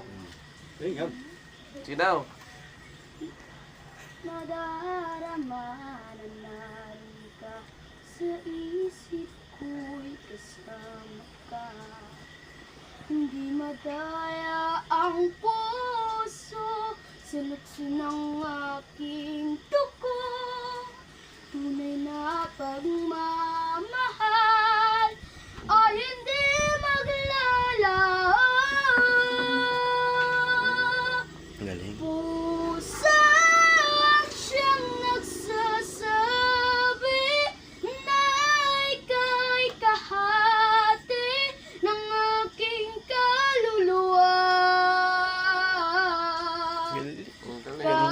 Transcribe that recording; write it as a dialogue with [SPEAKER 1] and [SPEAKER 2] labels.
[SPEAKER 1] Ito. Ingat.
[SPEAKER 2] Sinaw.
[SPEAKER 3] Nadaramanan narin ka Sa isip ko'y kasama ka Hindi madaya ang puso Sa lutso ng aking tuko Tunay na pagmamahal pusa siyang nagsasabi na ika'y kahati ng aking kaluluwa.
[SPEAKER 1] Galing.
[SPEAKER 2] Galing.